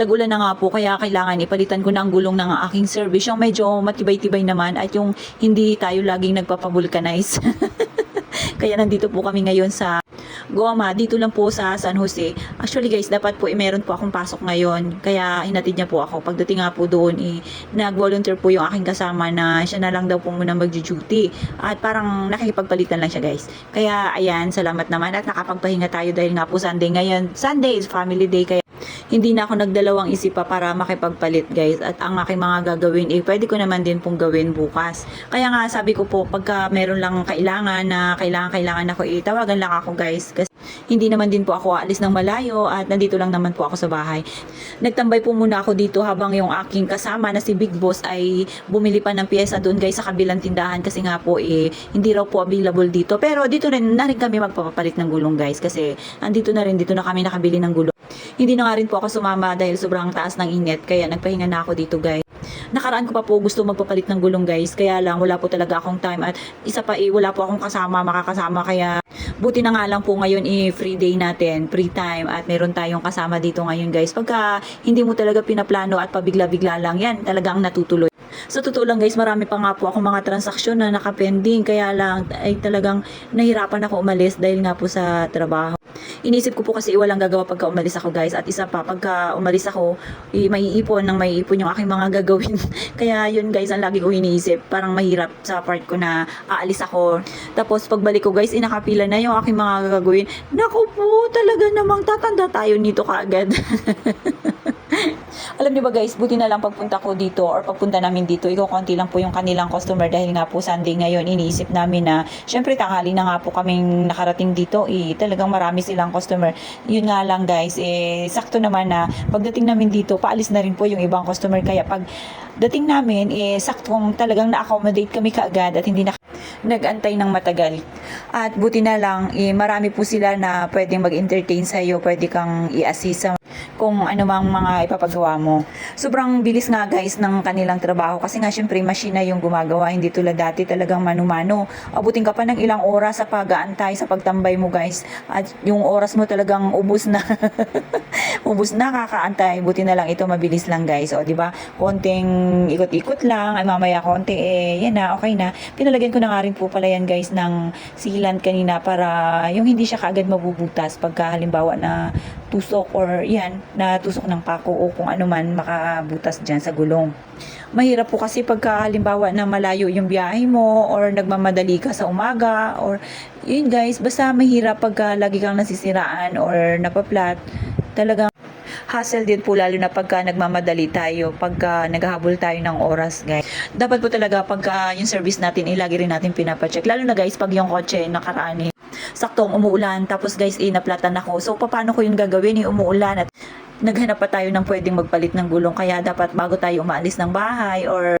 Tag-ulan na nga po, kaya kailangan ipalitan ko na ang gulong ng aking service. Yung medyo matibay-tibay naman at yung hindi tayo laging nagpapavulcanize. kaya nandito po kami ngayon sa Goma, dito lang po sa San Jose. Actually guys, dapat po eh, meron po akong pasok ngayon. Kaya hinatid niya po ako. Pagdating nga po doon, eh, nag-volunteer po yung aking kasama na siya na lang daw po muna mag-duty. At parang nakikipagpalitan lang siya guys. Kaya ayan, salamat naman at nakapagpahinga tayo dahil nga po Sunday ngayon. Sunday is family day kaya hindi na ako nagdalawang isip pa para makipagpalit guys. At ang aking mga gagawin eh pwede ko naman din pong gawin bukas. Kaya nga sabi ko po pagka meron lang kailangan na kailangan kailangan ako itawagan lang ako guys. Kasi hindi naman din po ako aalis ng malayo at nandito lang naman po ako sa bahay. Nagtambay po muna ako dito habang yung aking kasama na si Big Boss ay bumili pa ng pyesa doon guys sa kabilang tindahan. Kasi nga po eh hindi raw po available dito. Pero dito rin na rin kami magpapapalit ng gulong guys. Kasi andito na rin dito na kami nakabili ng gulong hindi na nga rin po ako sumama dahil sobrang taas ng init kaya nagpahinga na ako dito guys. Nakaraan ko pa po gusto magpapalit ng gulong guys kaya lang wala po talaga akong time at isa pa eh wala po akong kasama makakasama kaya buti na nga lang po ngayon eh free day natin, free time at meron tayong kasama dito ngayon guys. Pagka hindi mo talaga pinaplano at pabigla-bigla lang yan talagang natutuloy. Sa totoo lang guys, marami pa nga po akong mga transaksyon na nakapending. Kaya lang ay talagang nahirapan ako umalis dahil nga po sa trabaho. Inisip ko po kasi walang gagawa pagka umalis ako guys. At isa pa pagka umalis ako eh, maiipon ng maiipon yung aking mga gagawin. Kaya yun guys ang lagi ko iniisip. Parang mahirap sa part ko na aalis ako. Tapos pagbalik ko guys inakapila na yung aking mga gagawin. Naku po talaga namang tatanda tayo nito kaagad alam niyo ba guys, buti na lang pagpunta ko dito or pagpunta namin dito, ikaw konti lang po yung kanilang customer dahil nga po Sunday ngayon, iniisip namin na syempre tanghali na nga po kaming nakarating dito, eh, talagang marami silang customer. Yun nga lang guys, eh, sakto naman na pagdating namin dito, paalis na rin po yung ibang customer. Kaya pag dating namin, eh, saktong talagang na-accommodate kami kaagad at hindi na nag-antay ng matagal. At buti na lang, eh, marami po sila na pwedeng mag-entertain sa'yo, pwede kang i-assist sa kung ano mang mga ipapagawa mo. Sobrang bilis nga guys ng kanilang trabaho kasi nga syempre machine yung gumagawa, hindi tulad dati talagang mano-mano. Abutin ka pa ng ilang oras sa pag-aantay, sa pagtambay mo guys. At yung oras mo talagang ubus na. ubus na kakaantay. Buti na lang ito mabilis lang guys. O di ba? Konting ikot-ikot lang, ay mamaya konti eh yan na, okay na. Pinalagyan ko na nga rin po pala yan guys ng sealant kanina para yung hindi siya kaagad mabubutas pagka halimbawa na tusok or yan, na tusok ng pako o kung ano man makabutas dyan sa gulong. Mahirap po kasi pagka halimbawa na malayo yung biyahe mo or nagmamadali ka sa umaga or yun guys, basta mahirap pagka lagi kang nasisiraan or napaplat. Talagang hassle din po lalo na pagka nagmamadali tayo, pagka naghahabol tayo ng oras, guys. Dapat po talaga pagka yung service natin, ilagi rin natin pinapacheck. Lalo na guys, pag yung kotse nakaraan eh, saktong umuulan, tapos guys, eh, naplatan ako. So, paano ko yung gagawin? Yung umuulan at naghanap pa tayo ng pwedeng magpalit ng gulong. Kaya dapat bago tayo umaalis ng bahay or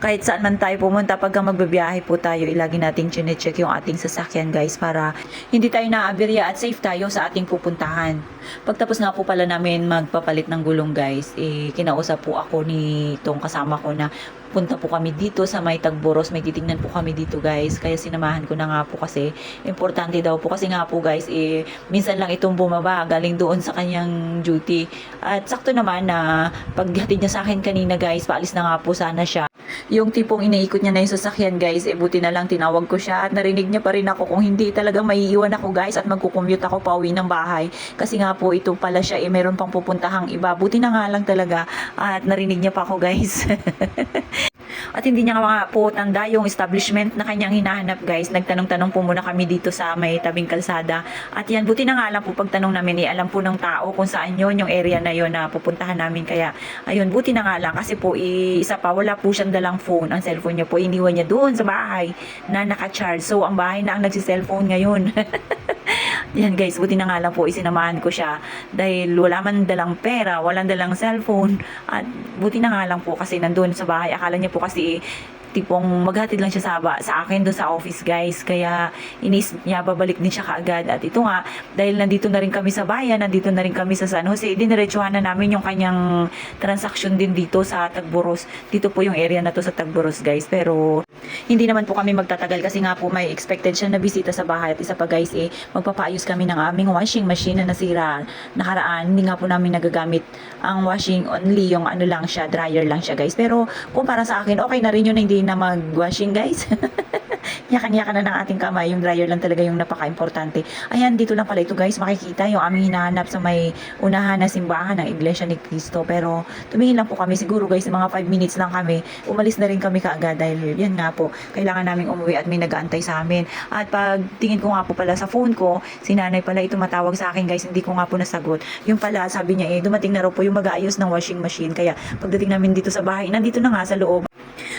kahit saan man tayo pumunta pagka magbabiyahe po tayo, ilagi nating chinecheck yung ating sasakyan guys para hindi tayo naabirya at safe tayo sa ating pupuntahan. Pagtapos nga po pala namin magpapalit ng gulong guys, eh, kinausap po ako ni tong kasama ko na punta po kami dito sa may Tagboros. May titingnan po kami dito guys. Kaya sinamahan ko na nga po kasi importante daw po kasi nga po guys eh, minsan lang itong bumaba galing doon sa kanyang duty. At sakto naman na paghatid niya sa akin kanina guys, paalis na nga po sana siya. Yung tipong iniikot niya na yung sasakyan guys, eh buti na lang tinawag ko siya at narinig niya pa rin ako kung hindi talagang maiiwan ako guys at magkukommute ako pa uwi ng bahay. Kasi nga po ito pala siya eh meron pang pupuntahang iba. Buti na nga lang talaga at narinig niya pa ako guys. At hindi niya nga po tanda yung establishment na kanyang hinahanap guys. Nagtanong-tanong po muna kami dito sa may tabing kalsada. At yan, buti na nga lang po pagtanong namin, eh, alam po ng tao kung saan yun, yung area na yun na pupuntahan namin. Kaya, ayun, buti na nga lang kasi po, eh, isa pa, wala po siyang dalang phone. Ang cellphone niya po, iniwan niya doon sa bahay na naka-charge. So, ang bahay na ang nagsi-cellphone ngayon. Yan guys, buti na nga lang po isinamahan ko siya dahil wala man dalang pera, walang dalang cellphone at buti na nga lang po kasi nandun sa bahay. Akala niya po kasi tipong maghatid lang siya sa, sa akin doon sa office guys. Kaya inis niya babalik din siya kaagad. At ito nga, dahil nandito na rin kami sa bayan, nandito na rin kami sa San Jose, diniretsuhan na namin yung kanyang transaction din dito sa Tagboros. Dito po yung area na to sa Tagboros guys. Pero hindi naman po kami magtatagal kasi nga po may expected siya na bisita sa bahay. At isa pa guys eh, magpapaayos kami ng aming washing machine na nasira nakaraan. Hindi nga po namin nagagamit ang washing only yung ano lang siya, dryer lang siya guys. Pero kung para sa akin, okay na rin yun na hindi na mag-washing guys. Yakan-yakan na ng ating kamay. Yung dryer lang talaga yung napaka-importante. Ayan, dito lang pala ito guys. Makikita yung aming hinahanap sa may unahan na simbahan ng Iglesia ni Cristo. Pero tumingin lang po kami. Siguro guys, mga 5 minutes lang kami. Umalis na rin kami kaagad dahil yan nga po. Kailangan namin umuwi at may nag-aantay sa amin. At pag tingin ko nga po pala sa phone ko, si nanay pala ito matawag sa akin guys. Hindi ko nga po nasagot. Yung pala, sabi niya eh, dumating na raw po yung mag-aayos ng washing machine. Kaya pagdating namin dito sa bahay, nandito na nga sa loob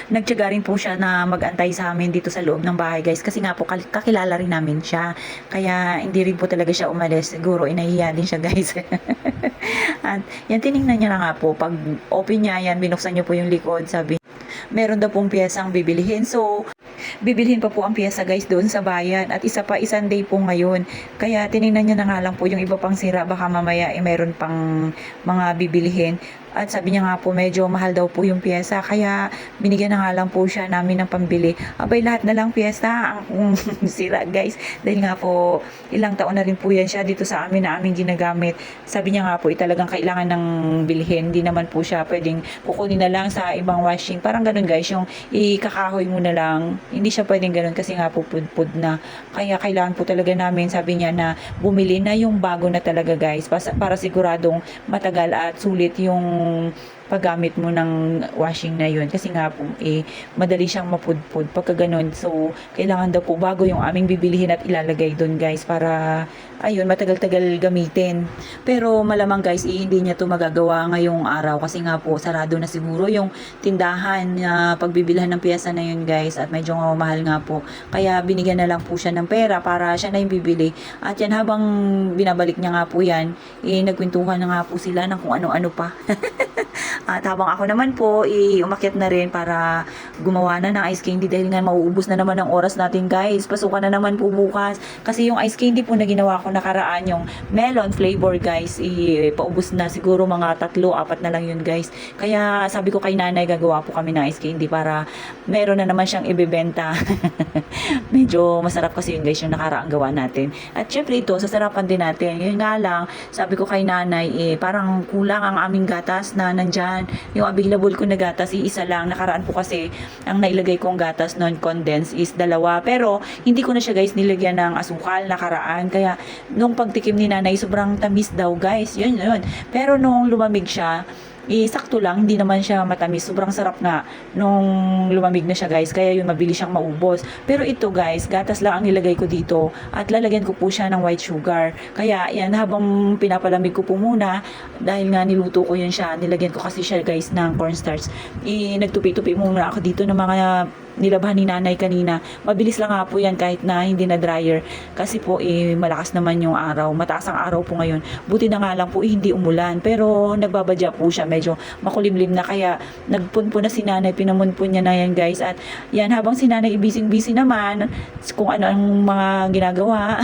nagtyaga rin po siya na mag-antay sa amin dito sa loob ng bahay guys. Kasi nga po kakilala rin namin siya. Kaya hindi rin po talaga siya umalis. Siguro inahiya din siya guys. At yan tiningnan niya na nga po. Pag open niya yan binuksan niyo po yung likod sabi meron daw pong piyesang bibilihin. So bibilhin pa po ang piyesa guys doon sa bayan. At isa pa isang day po ngayon. Kaya tiningnan niya na nga lang po yung iba pang sira. Baka mamaya eh, meron pang mga bibilihin at sabi niya nga po medyo mahal daw po yung piyesa kaya binigyan na nga lang po siya namin ng pambili. Abay lahat na lang piyesa ang sira guys. Dahil nga po ilang taon na rin po yan siya dito sa amin na aming ginagamit. Sabi niya nga po eh, talagang kailangan ng bilhin. Hindi naman po siya pwedeng kukunin na lang sa ibang washing. Parang ganun guys yung ikakahoy mo na lang. Hindi siya pwedeng ganun kasi nga po pudpud na. Kaya kailangan po talaga namin sabi niya na bumili na yung bago na talaga guys. Para siguradong matagal at sulit yung Oh. Paggamit mo ng washing na yun. Kasi nga po eh madali siyang mapudpud. Pagka ganun so kailangan daw po bago yung aming bibilihin at ilalagay doon guys para ayun matagal-tagal gamitin. Pero malamang guys eh, hindi niya to magagawa ngayong araw. Kasi nga po sarado na siguro yung tindahan na pagbibilhan ng piyesa na yun guys. At medyo mahal nga po. Kaya binigyan na lang po siya ng pera para siya na yung bibili. At yan habang binabalik niya nga po yan eh nagkwentuhan na nga po sila ng kung ano-ano pa At habang ako naman po, umakyat na rin para gumawa na ng ice candy dahil nga mauubos na naman ang oras natin guys. Pasukan na naman po bukas. Kasi yung ice candy po na ginawa ko nakaraan, yung melon flavor guys, i paubos na siguro mga tatlo, apat na lang yun guys. Kaya sabi ko kay nanay, gagawa po kami ng ice candy para meron na naman siyang ibebenta. Medyo masarap kasi yun guys, yung nakaraang gawa natin. At syempre ito, sasarapan din natin. Yun nga lang, sabi ko kay nanay, eh, parang kulang ang aming gatas na nandyan. Yung available ko na gatas, iisa lang. Nakaraan po kasi, ang nailagay kong gatas non-condense is dalawa. Pero, hindi ko na siya guys nilagyan ng asukal nakaraan. Kaya, nung pagtikim ni nanay, sobrang tamis daw guys. Yun, yun. Pero nung lumamig siya, eh, sakto lang, hindi naman siya matamis. Sobrang sarap nga nung lumamig na siya guys. Kaya yun, mabilis siyang maubos. Pero ito guys, gatas lang ang nilagay ko dito. At lalagyan ko po siya ng white sugar. Kaya yan, habang pinapalamig ko po muna, dahil nga niluto ko yun siya, nilagyan ko kasi siya guys ng cornstarch. Eh, nagtupi-tupi muna ako dito ng mga nilabhan ni nanay kanina. Mabilis lang nga po yan kahit na hindi na dryer. Kasi po eh, malakas naman yung araw. Mataas ang araw po ngayon. Buti na nga lang po eh, hindi umulan. Pero nagbabadya po siya. Medyo makulimlim na. Kaya nagpunpo na si nanay. Pinamunpun niya na yan guys. At yan habang si nanay busy-busy naman kung ano ang mga ginagawa.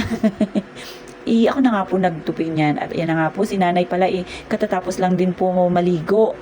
I, ako na nga po nagtupi niyan. At yan na nga po, si nanay pala eh, katatapos lang din po maligo.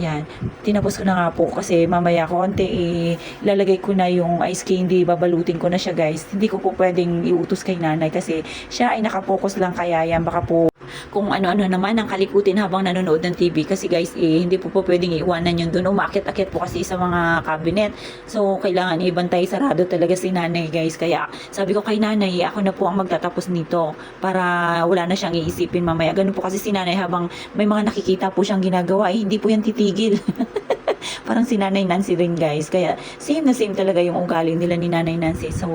Yan. Tinapos ko na nga po kasi mamaya konti eh, lalagay ko na yung ice candy, babalutin ko na siya guys. Hindi ko po pwedeng iutos kay nanay kasi siya ay nakapokus lang kaya yan. Baka po kung ano-ano naman ang kalikutin habang nanonood ng TV kasi guys eh, hindi po po pwedeng iwanan yun doon. Umakit-akit po kasi sa mga cabinet. So kailangan ibantay sarado talaga si nanay guys. Kaya sabi ko kay nanay, ako na po ang magtatapos nito para wala na siyang iisipin mamaya. Ganun po kasi si nanay habang may mga nakikita po siyang ginagawa, eh, hindi po yan titigil. Parang si Nanay Nancy rin guys. Kaya same na same talaga yung ugali nila ni Nanay Nancy. So,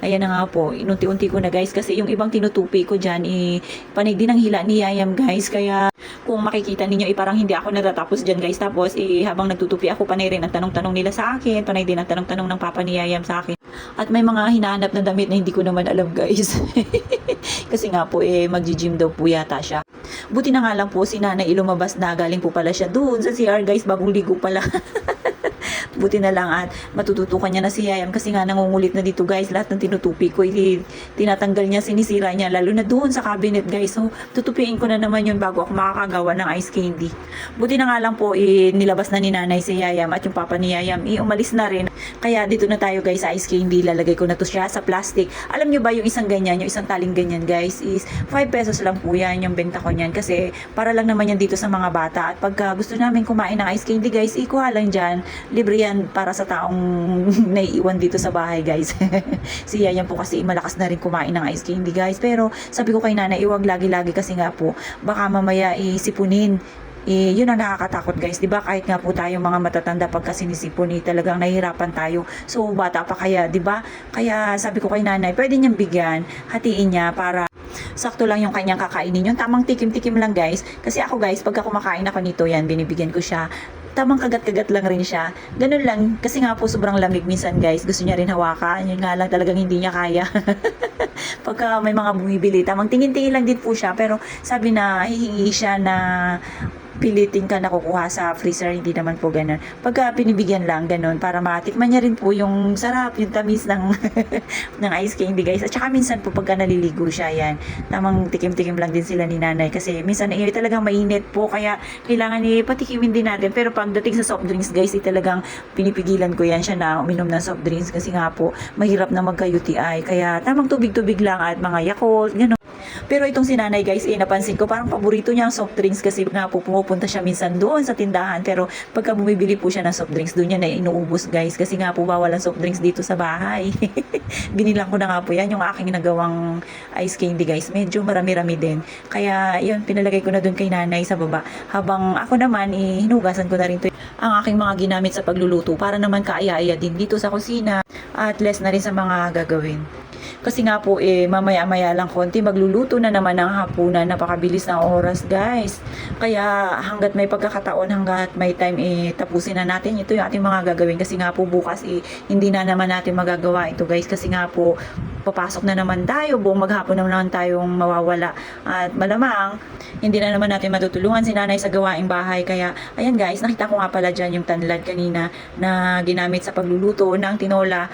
ayan na nga po. Inunti-unti ko na guys. Kasi yung ibang tinutupi ko dyan, eh, panig din ang hila ni Yayam guys. Kaya kung makikita ninyo, eh, parang hindi ako natatapos dyan guys. Tapos, eh, habang nagtutupi ako, panay rin ang tanong-tanong nila sa akin. Panay din ang tanong-tanong ng papa ni Yayam sa akin. At may mga hinahanap na damit na hindi ko naman alam guys. Kasi nga po, eh, magji-gym daw po yata siya. Buti na nga lang po si nanay ilumabas na galing po pala siya doon sa CR guys bagong ligo pala. Buti na lang at matututukan niya na si Yayam kasi nga nangungulit na dito guys. Lahat ng tinutupi ko, eh, tinatanggal niya, sinisira niya. Lalo na doon sa cabinet guys. So, tutupiin ko na naman yun bago ako makakagawa ng ice candy. Buti na nga lang po, eh, nilabas na ni nanay si Yayam at yung papa ni Yayam, eh, umalis na rin. Kaya dito na tayo guys sa ice candy. Lalagay ko na to siya sa plastic. Alam nyo ba yung isang ganyan, yung isang taling ganyan guys is 5 pesos lang po yan yung benta ko niyan kasi para lang naman yan dito sa mga bata at pagka gusto namin kumain ng ice candy guys, ikuha lang dyan. Libre yan para sa taong naiiwan dito sa bahay guys. si Yayan po kasi malakas na rin kumain ng ice candy guys. Pero sabi ko kay nanay, iwag lagi-lagi kasi nga po baka mamaya isipunin eh, yun ang nakakatakot guys, 'di ba? Kahit nga po tayo mga matatanda pagka sinisipon eh, talagang nahihirapan tayo. So bata pa kaya, 'di ba? Kaya sabi ko kay nanay, pwede niyang bigyan, hatiin niya para sakto lang yung kanyang kakainin. Yung tamang tikim-tikim lang guys. Kasi ako guys, pagka kumakain ako nito yan, binibigyan ko siya tamang kagat-kagat lang rin siya. Ganun lang, kasi nga po sobrang lamig minsan guys. Gusto niya rin hawakan. Yun nga lang talagang hindi niya kaya. Pagka may mga bumibili, tamang tingin-tingin lang din po siya. Pero sabi na hihingi siya na pilitin ka na kukuha sa freezer, hindi naman po ganun. Pagka pinibigyan lang, ganun, para matikman niya rin po yung sarap, yung tamis ng, ng ice candy guys. At saka minsan po pagka naliligo siya, yan, tamang tikim-tikim lang din sila ni nanay. Kasi minsan eh, talagang mainit po, kaya kailangan eh, patikimin din natin. Pero pagdating sa soft drinks guys, eh, talagang pinipigilan ko yan siya na uminom ng soft drinks kasi nga po, mahirap na magka-UTI. Kaya tamang tubig-tubig lang at mga Yakult, ganun. Pero itong si nanay guys, eh, napansin ko parang paborito niya ang soft drinks kasi nga po pumupunta siya minsan doon sa tindahan. Pero pagka bumibili po siya ng soft drinks, doon niya na inuubos guys. Kasi nga po bawal ang soft drinks dito sa bahay. Binilang ko na nga po yan, yung aking nagawang ice candy guys. Medyo marami-rami din. Kaya yun, pinalagay ko na doon kay nanay sa baba. Habang ako naman, eh, hinugasan ko na rin to ang aking mga ginamit sa pagluluto para naman kaaya-aya din dito sa kusina at less na rin sa mga gagawin. Kasi nga po eh mamaya-maya lang konti magluluto na naman ng hapunan. Napakabilis ng oras guys. Kaya hanggat may pagkakataon, hanggat may time eh tapusin na natin. Ito yung ating mga gagawin kasi nga po bukas eh hindi na naman natin magagawa ito guys kasi nga po papasok na naman tayo, buong maghapon na naman tayong mawawala. At malamang, hindi na naman natin matutulungan si nanay sa gawaing bahay. Kaya, ayan guys, nakita ko nga pala dyan yung tanlad kanina na ginamit sa pagluluto ng tinola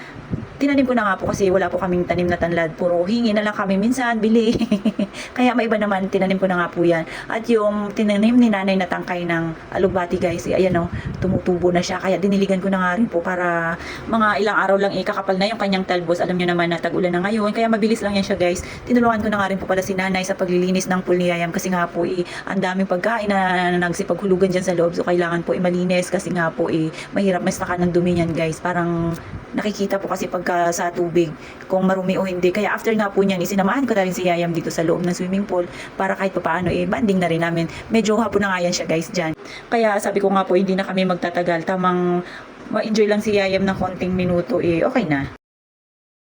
tinanim ko na nga po kasi wala po kaming tanim na tanlad. Puro hingi na lang kami minsan, bili. Kaya may iba naman, tinanim ko na nga po yan. At yung tinanim ni nanay na tangkay ng alugbati guys, eh, ayan o, tumutubo na siya. Kaya diniligan ko na nga rin po para mga ilang araw lang ikakapal na yung kanyang talbos. Alam nyo naman na tag-ulan na ngayon. Kaya mabilis lang yan siya guys. Tinulungan ko na nga rin po pala si nanay sa paglilinis ng pool ni Yayam kasi nga po eh, ang daming pagkain na, na nagsipaghulugan dyan sa loob. So kailangan po imalinis kasi nga po eh, mahirap mas ng dumi yan guys. Parang nakikita po kasi pagka sa tubig kung marumi o hindi. Kaya after nga po niyan, isinamahan ko na rin si Yayam dito sa loob ng swimming pool para kahit pa paano eh, banding na rin namin. Medyo hapon na nga yan siya guys dyan. Kaya sabi ko nga po, hindi na kami magtatagal. Tamang ma-enjoy lang si Yayam ng konting minuto eh, okay na.